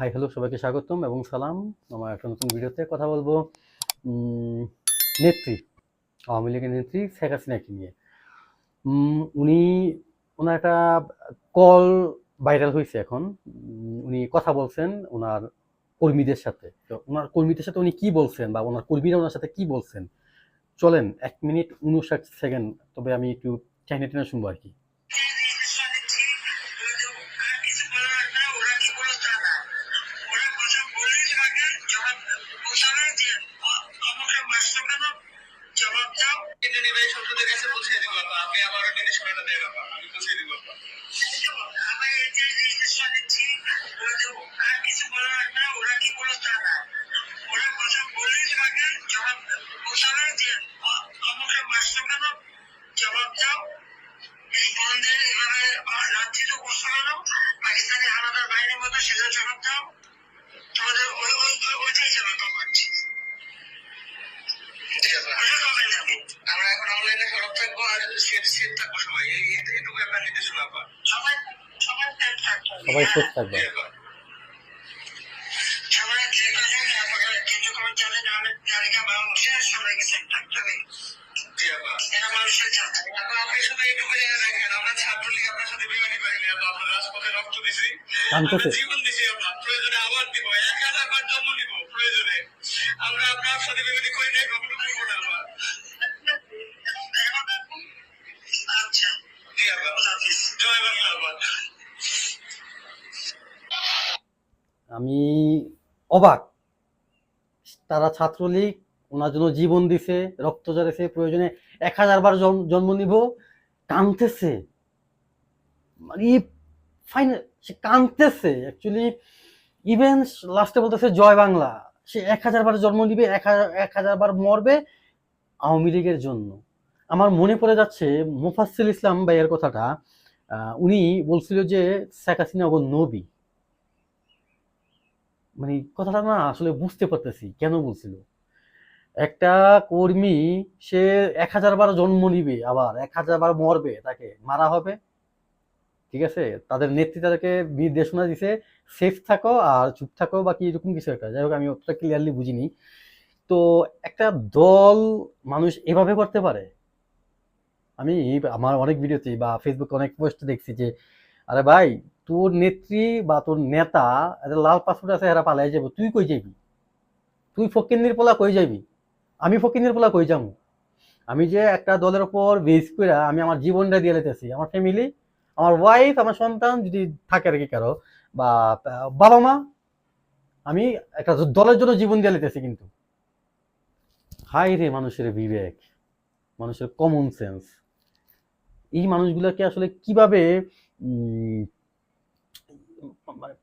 Hi hello সবাইকে স্বাগতম এবং সালাম। আমার একটা নতুন ভিডিওতে কথা বলব। নেত্রী, আওয়ামী লীগের নেত্রী শেখ হাসিনাকে নিয়ে। উনি ওনার একটা কল ভাইরাল হয়েছে এখন। উনি কথা বলছেন ওনার কর্মীদের সাথে। তো ওনার কর্মীদের সাথে উনি কি বলছেন বা ওনার কর্মীরা ওনার সাথে কি বলছেন? চলেন, এক মিনিট, উনষাট সেকেন্ড। তবে আমি একটু টেনে টেনে শুনব আর কি। যে জবাব দাও কিন্তু নির্বাহী সংসদের কাছে পৌঁছে দিব হানাদার বাহিনীর মতো সেটা জবাব দাও তোমাদের ওই ওই- ওইটাই জবাব পাচ্ছি জি আপা ওটা কমে যাবে আমরা এখন অনলাইনে সরব থাকব। আর সেট সেট থাকব। সবাই এটুকু আপনার নির্দেশনা সবাই সবাই সবাই থাকবে সবাই যে কাজে আপনারা কিছু করে চলে নাহলে তালিকা মানুষের সবাইকে সেট থাকতে হবে। জি মানুষের জানে আপা আপনি শুধু এইটুকু জেনে রাখেন। আমরা ছাত্রলীগ আপনার সাথে বিমানি করিনি আপা আমরা রাজপথে রক্ত দিছি। জীবন দিছি আপা প্রয়োজনে আবার দিব এক হাজার বার জন্ম নিব প্রয়োজনে আমরা আপনার সাথে করি নাই কখনো করব না আচ্ছা। জি আল্লাহ জয় বাংলা আপা আমি অবাক। তারা ছাত্রলীগ ওনার জন্য জীবন দিছে রক্ত জড়েছে প্রয়োজনে এক হাজার বার জন্ম- জন্ম নিব। কানতেছে মানে ফাইনাল সে কানতেছে অ্যাকচুয়ালি ইভেন লাস্টে বলতেছে জয় বাংলা। সে এক হাজার বার জন্ম নিবে, এক হাজার বার মরবে আওয়ামী লীগের জন্য। আমার মনে পড়ে যাচ্ছে মুফাসিল ইসলাম ভাইয়ের কথাটা উনি বলছিল যে শেখ হাসিনা নবী। মানে কথাটা না আসলে বুঝতে পারতেছি, কেন বলছিল? একটা কর্মী সে এক হাজার বার জন্ম নিবে আবার, এক হাজার বার মরবে, তাকে মারা হবে। ঠিক আছে? তাদের নেত্রী তাদেরকে নির্দেশনা দিছে সেফ থাকো আর চুপ থাকো বা কি এরকম কিছু একটা। যাই হোক, আমি অতটা ক্লিয়ারলি বুঝিনি। তো একটা দল মানুষ এভাবে করতে পারে? আমি আমার অনেক ভিডিওতে বা ফেসবুকে অনেক পোস্ট দেখছি যে, আরে ভাই, তোর নেত্রী বা তোর নেতা লাল পাসপোর্ট আছে, এরা পালাই যাব। তুই কই যাবি? তুই ফকিন্দির পোলা কই যাবি? আমি ফকিন্দির পোলা কই যাব? আমি যে একটা দলের ওপর বেস করে আমি আমার জীবনটা দিয়ে লেতেছি আমার ফ্যামিলি আমার ওয়াইফ আমার সন্তান যদি থাকে আর কি কারও, বা বাবা মা, আমি একটা দলের জন্য জীবন দিয়ে লেতেছি কিন্তু। হাই রে মানুষের বিবেক, মানুষের কমন সেন্স এই মানুষগুলোকে আসলে কীভাবে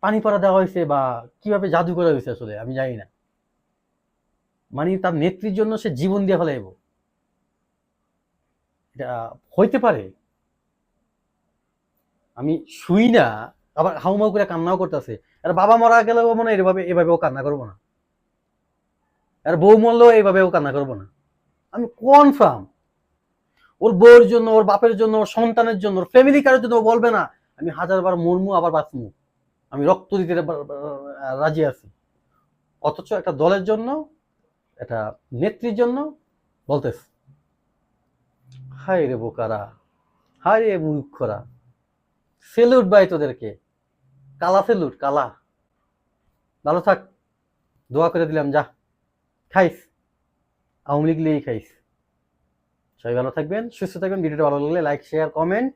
পানি পড়া দেওয়া হয়েছে বা কীভাবে জাদু করা হয়েছে আসলে, আমি জানি না। মানে তার নেত্রীর জন্য সে জীবন দিয়ে ফেলাইব। এটা হইতে পারে আমি শুই না, আবার হাউমাউ করে কান্নাও করতেছে। আর বাবা মারা গেলেও মনে হয় এভাবে, এভাবেও কান্না করব না। আর বউ মরলেও এইভাবেও কান্না করব না। আমি কনফার্ম ওর বউর জন্য, ওর বাপের জন্য, ওর সন্তানের জন্য, ওর ফ্যামিলি কারোর জন্য বলবে না, আমি হাজারবার মরমু, আবার বাঁচমু। আমি রক্ত দিতে রাজি আছি। অথচ একটা দলের জন্য, একটা নেত্রীর জন্য বলতেছে হাই রে বোকারা হাই রে মূর্খরা। সেলুট বাই তোদেরকে। কালা সেলুট কালা। ভালো থাক। দোয়া করে দিলাম, যা। খাইস। আওয়ামী লীগ লিগেই খাইস। সবাই ভালো থাকবেন, সুস্থ থাকবেন। ভিডিওটা ভালো লাগলে লাইক শেয়ার কমেন্ট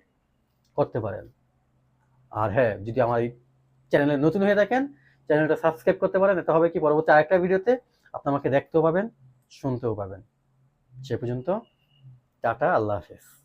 করতে পারেন। আর হ্যাঁ যদি আমার এই চ্যানেলে নতুন হয়ে থাকেন চ্যানেলটা সাবস্ক্রাইব করতে পারেন এটা হবে কি? পরবর্তী আরেকটা ভিডিওতে আপনি আমাকে দেখতেও পাবেন, শুনতেও পাবেন। সে পর্যন্ত টাটা, আল্লাহ হাফেজ।